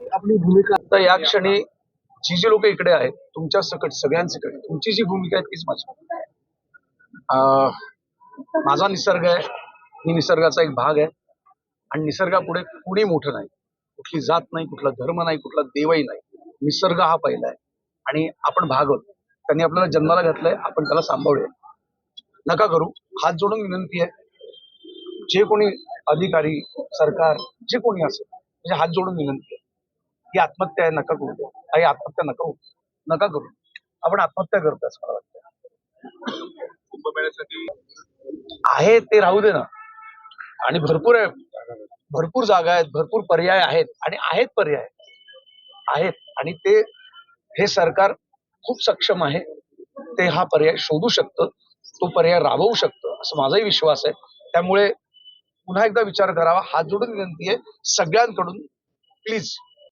आपली भूमिका आता या क्षणी जी जी लोक इकडे आहेत तुमच्या सकट सगळ्यांसकट तुमची जी भूमिका आहे तीच माझी. अं, माझा निसर्ग आहे. मी निसर्गाचा एक भाग आहे. आणि निसर्गापुढे कुणी मोठं नाही. कुठली जात नाही कुठला धर्म नाही कुठला देवही नाही. निसर्ग हा पहिला आहे. आणि आपण भाग आहोत त्यांनी आपल्याला जन्माला घातलंय आपण त्याला सांभाळूया. नका करू. हात जोडून विनंती आहे. जे कोणी अधिकारी सरकार जे कोणी असेल म्हणजे हात जोडून विनंती आहे. ही आत्महत्या आहे नका करू काही आत्महत्या नका होऊ. नका करू. आपण आत्महत्या करतो असं मला वाटतं आहे ते राहू दे ना. आणि भरपूर आहे. भरपूर जागा आहेत भरपूर पर्याय आहेत आणि आहेत पर्याय. आहेत. आणि ते हे सरकार खूप सक्षम आहे. ते हा पर्याय शोधू शकतं. तो पर्याय राबवू शकतं. असं माझाही विश्वास आहे. त्यामुळे पुन्हा एकदा विचार करावा. हात जोडून विनंती आहे सगळ्यांकडून. प्लीज.